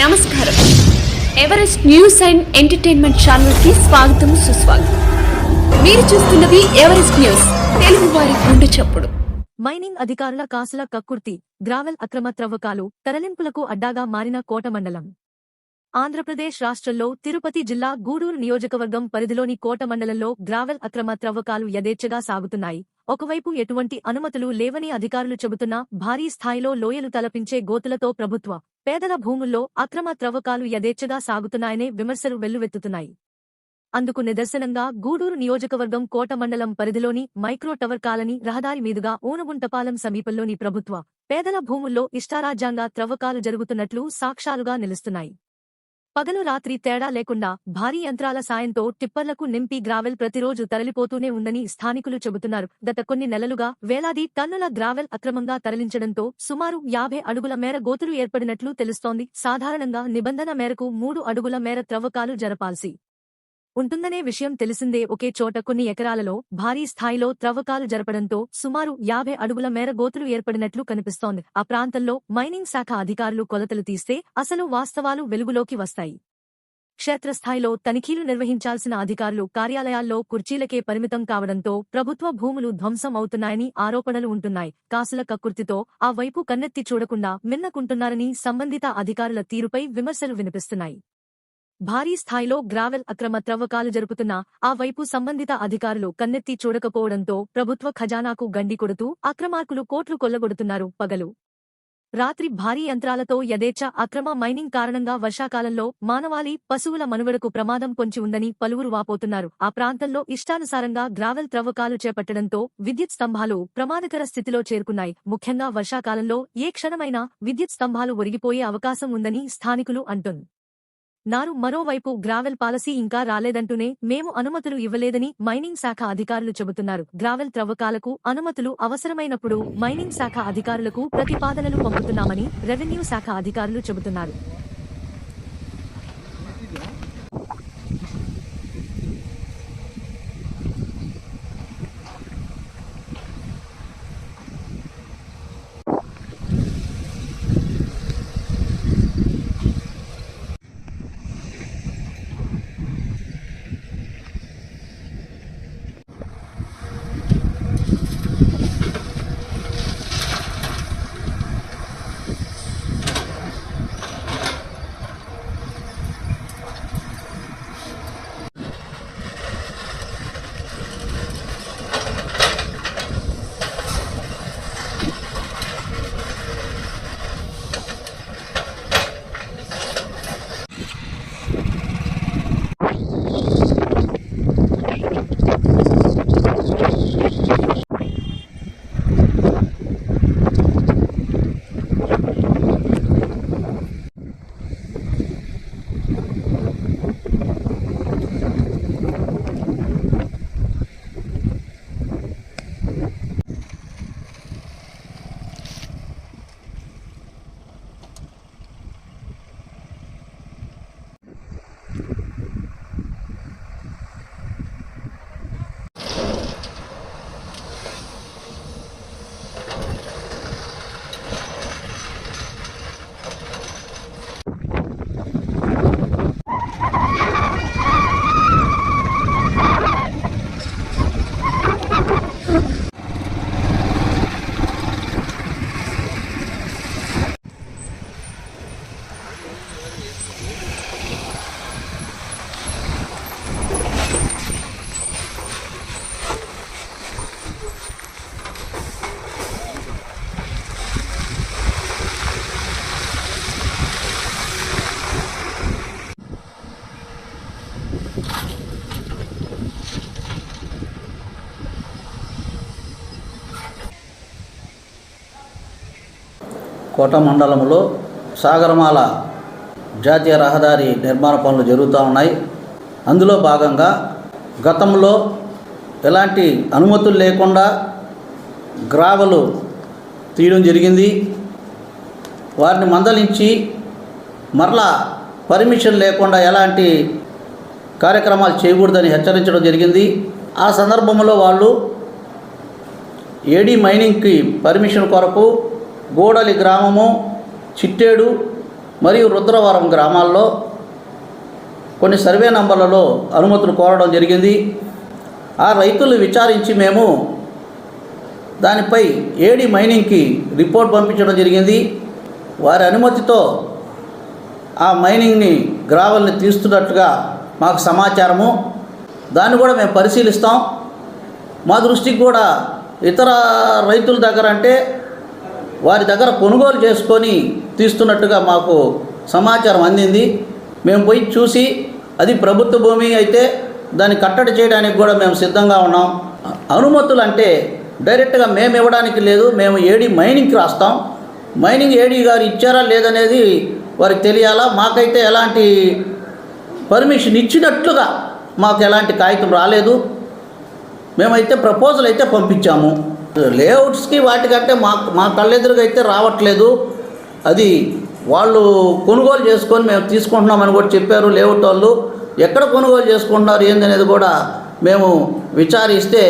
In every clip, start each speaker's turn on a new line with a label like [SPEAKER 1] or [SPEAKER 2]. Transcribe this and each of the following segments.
[SPEAKER 1] నమస్కారం. Everest news and entertainment ఛానల్కి స్వాగతం సుస్వాగతం. మీరు చూస్తున్నది ఎవరెస్ట్ న్యూస్ తెలుగు వారి గుండె చప్పుడు.
[SPEAKER 2] మైనింగ్ అధికారుల కాసుల కక్కుర్తి గ్రావెల్ అక్రమ త్రవ్వకాలు తరలింపులకు అడ్డాగా మారిన కోట మండలం. ఆంధ్రప్రదేశ్ రాష్ట్రంలో తిరుపతి జిల్లా గూడూరు నియోజకవర్గం పరిధిలోని కోట మండలంలో గ్రావెల్ అక్రమ త్రవ్వకాలు యథేచ్ఛగా సాగుతున్నాయి. ఒకవైపు ఎటువంటి అనుమతులు లేవని అధికారులు చెబుతున్నా భారీ స్థాయిలో లోయలు తలపించే గోతులతో ప్రభుత్వ పేదల భూముల్లో అక్రమ త్రవ్వకాలు యథేచ్ఛగా సాగుతున్నాయనే విమర్శలు వెల్లువెత్తుతున్నాయి. అందుకు నిదర్శనంగా గూడూరు నియోజకవర్గం కోట మండలం పరిధిలోని మైక్రో టవర్ కాలనీ రహదారి మీదుగా ఊనగుంటపాలెం సమీపంలోని ప్రభుత్వ పేదల భూముల్లో ఇష్టారాజ్యాంగా త్రవ్వకాలు జరుగుతున్నట్లు సాక్ష్యాలుగా నిలుస్తున్నాయి. పగలు రాత్రి తేడా లేకుండా భారీ యంత్రాల సాయంతో టిప్పర్లకు నింపి గ్రావెల్ ప్రతిరోజు తరలిపోతూనే ఉందని స్థానికులు చెబుతున్నారు. గత కొన్ని నెలలుగా వేలాది టన్నుల గ్రావెల్ అక్రమంగా తరలించడంతో సుమారు యాభై అడుగుల మేర గోతులు ఏర్పడినట్లు తెలుస్తోంది. సాధారణంగా నిబంధన మేరకు మూడు అడుగుల మేర త్రవ్వకాలు జరపాల్సి ఉంటుందనే విషయం తెలిసిందే. ఒకే చోట కొన్ని ఎకరాలలో భారీ స్థాయిలో త్రవ్వకాలు జరపడంతో సుమారు యాభై అడుగుల మేర గోతులు ఏర్పడినట్లు కనిపిస్తోంది. ఆ ప్రాంతంలో మైనింగ్ శాఖ అధికారులు కొలతలు తీస్తే అసలు వాస్తవాలు వెలుగులోకి వస్తాయి. క్షేత్రస్థాయిలో తనిఖీలు నిర్వహించాల్సిన అధికారులు కార్యాలయాల్లో కుర్చీలకే పరిమితం కావడంతో ప్రభుత్వ భూములు ధ్వంసం అవుతున్నాయని ఆరోపణలు ఉంటున్నాయి. కాసుల కక్కుర్తితో ఆ వైపు కన్నెత్తి చూడకుండా మిన్నకుంటున్నారని సంబంధిత అధికారుల తీరుపై విమర్శలు వినిపిస్తున్నాయి. భారీ స్థాయిలో గ్రావెల్ అక్రమ త్రవ్వకాలు జరుపుతున్నా ఆ వైపు సంబంధిత అధికారులు కన్నెత్తి చూడకపోవడంతో ప్రభుత్వ ఖజానాకు గండి కొడుతూ అక్రమార్కులు కోట్లు కొల్లగొడుతున్నారు పగలు. రాత్రి భారీ యంత్రాలతో యథేచ్ఛ అక్రమ మైనింగ్ కారణంగా వర్షాకాలంలో మానవాళి పశువుల మనుగడకు ప్రమాదం పొంచి ఉందని పలువురు వాపోతున్నారు. ఆ ప్రాంతంలో ఇష్టానుసారంగా గ్రావెల్ త్రవ్వకాలు చేపట్టడంతో విద్యుత్ స్తంభాలు ప్రమాదకర స్థితిలో చేరుకున్నాయి. ముఖ్యంగా వర్షాకాలంలో ఏ క్షణమైనా విద్యుత్ స్తంభాలు ఒరిగిపోయే అవకాశం ఉందని స్థానికులు అంటున్నారు. నారు మరోవైపు గ్రావెల్ పాలసీ ఇంకా రాలేదంటూనే మేము అనుమతులు ఇవ్వలేదని మైనింగ్ శాఖ అధికారులు చెబుతున్నారు. గ్రావెల్ త్రవ్వకాలకు అనుమతులు అవసరమైనప్పుడు మైనింగ్ శాఖ అధికారులకు ప్రతిపాదనలు పంపుతున్నామని రెవెన్యూ శాఖ అధికారులు చెబుతున్నారు.
[SPEAKER 3] కోట మండలంలో సాగరమాల జాతీయ రహదారి నిర్మాణ పనులు జరుగుతూ ఉన్నాయి. అందులో భాగంగా గతంలో ఎలాంటి అనుమతులు లేకుండా గ్రావలు తీయడం జరిగింది. వారిని మందలించి మరలా పర్మిషన్ లేకుండా ఎలాంటి కార్యక్రమాలు చేయకూడదని హెచ్చరించడం జరిగింది. ఆ సందర్భంలో వాళ్ళు ఏడీ మైనింగ్కి పర్మిషన్ కొరకు గూడలి గ్రామము చిట్టేడు మరియు రుద్రవరం గ్రామాల్లో కొన్ని సర్వే నంబర్లలో అనుమతులు కోరడం జరిగింది. ఆ రైతులు విచారించి మేము దానిపై ఏడి మైనింగ్కి రిపోర్ట్ పంపించడం జరిగింది. వారి అనుమతితో ఆ మైనింగ్ని గ్రావెల్ని తీస్తున్నట్టుగా మాకు సమాచారము. దాన్ని కూడా మేము పరిశీలిస్తాం. మా దృష్టికి కూడా ఇతర రైతుల దగ్గర అంటే వారి దగ్గర కొనుగోలు చేసుకొని తీస్తున్నట్టుగా మాకు సమాచారం అందింది. మేము పోయి చూసి అది ప్రభుత్వ భూమి అయితే దాన్ని కట్టడి చేయడానికి కూడా మేము సిద్ధంగా ఉన్నాం. అనుమతులు అంటే డైరెక్ట్గా మేము ఇవ్వడానికి లేదు. మేము ఏడి మైనింగ్కి రాస్తాం. మైనింగ్ ఏడీ గారు ఇచ్చారా లేదనేది వారికి తెలియాలా? మాకైతే ఎలాంటి పర్మిషన్ ఇచ్చినట్లుగా మాకు ఎలాంటి కాగితం రాలేదు. మేమైతే ప్రపోజల్ అయితే పంపించాము. లేఅవుట్స్కి వాటికంటే మా మా కళ్ళెదురుగా అయితే రావట్లేదు. అది వాళ్ళు కొనుగోలు చేసుకొని మేము తీసుకుంటున్నామని కూడా చెప్పారు లేఅవుట్ వాళ్ళు. ఎక్కడ కొనుగోలు చేసుకుంటున్నారు ఏందనేది కూడా మేము విచారిస్తే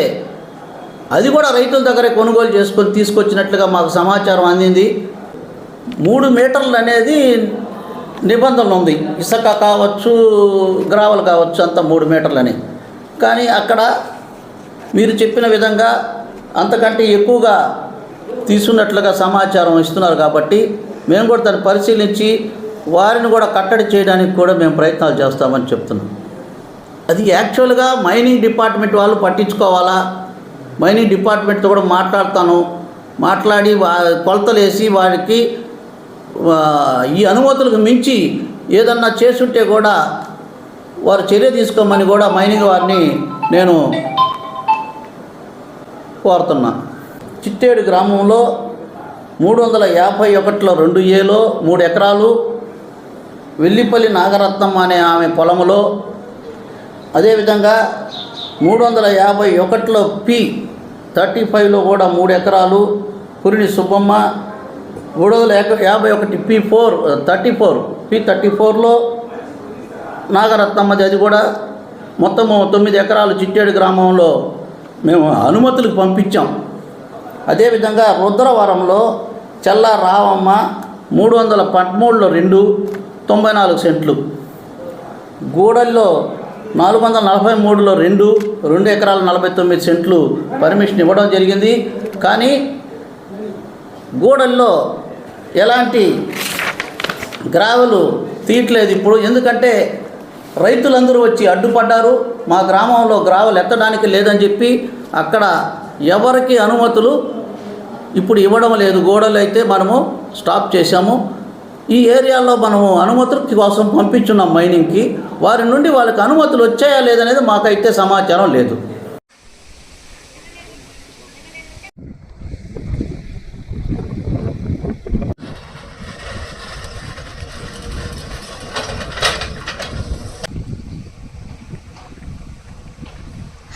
[SPEAKER 3] అది కూడా రైతుల దగ్గరే కొనుగోలు చేసుకొని తీసుకొచ్చినట్లుగా మాకు సమాచారం అందింది. మూడు మీటర్లు అనేది నిబంధన ఉంది. ఇసుక కావచ్చు గ్రావలు కావచ్చు అంత మూడు మీటర్లని. కానీ అక్కడ మీరు చెప్పిన విధంగా అంతకంటే ఎక్కువగా తీసుకున్నట్లుగా సమాచారం ఇస్తున్నారు కాబట్టి మేము కూడా దాన్ని పరిశీలించి వారిని కూడా కట్టడి చేయడానికి కూడా మేము ప్రయత్నాలు చేస్తామని చెప్తున్నాం. అది యాక్చువల్గా మైనింగ్ డిపార్ట్మెంట్ వాళ్ళు పట్టించుకోవాలా? మైనింగ్ డిపార్ట్మెంట్తో కూడా మాట్లాడతాను. మాట్లాడి వా కొలతలు వేసి వారికి ఈ అనుమతులకు మించి ఏదన్నా చేసుంటే కూడా వారు చర్య తీసుకోమని కూడా మైనింగ్ వారిని నేను కోరుతున్నా. చిట్టేడు గ్రామంలో మూడు వందల యాభై ఒకటిలో రెండు ఏలో మూడు ఎకరాలు వెల్లిపల్లి నాగరత్నం అనే ఆమె పొలంలో అదేవిధంగా మూడు వందల యాభై ఒకటిలో పి థర్టీ ఫైవ్లో కూడా మూడు ఎకరాలు పురిని సుబ్బమ్మ మూడు వందల యాభై ఒకటి P four thirty four. P thirty ఫోర్లో నాగరత్నమ్మది అది కూడా మొత్తము తొమ్మిది ఎకరాలు చిట్టేడు గ్రామంలో మేము అనుమతులకు పంపించాం. అదేవిధంగా రుద్రవరంలో చల్ల రావమ్మ మూడు వందల పదమూడులో రెండు తొంభై నాలుగు సెంట్లు. గూడల్లో నాలుగు వందల నలభై మూడులో రెండు రెండు ఎకరాల నలభై తొమ్మిది సెంట్లు పర్మిషన్ ఇవ్వడం జరిగింది. కానీ గూడల్లో ఎలాంటి గ్రావెలు తీయట్లేదు ఇప్పుడు. ఎందుకంటే రైతులందరూ వచ్చి అడ్డుపడ్డారు. మా గ్రామంలో గ్రావెలు ఎత్తడానికి లేదని చెప్పి అక్కడ ఎవరికి అనుమతులు ఇప్పుడు ఇవ్వడం లేదు. గోడలు అయితే మనము స్టాప్ చేశాము. ఈ ఏరియాలో మనము అనుమతుల కోసం పంపించున్నాం మైనింగ్కి. వారి నుండి వాళ్ళకి అనుమతులు వచ్చాయా లేదనేది మాకైతే సమాచారం లేదు.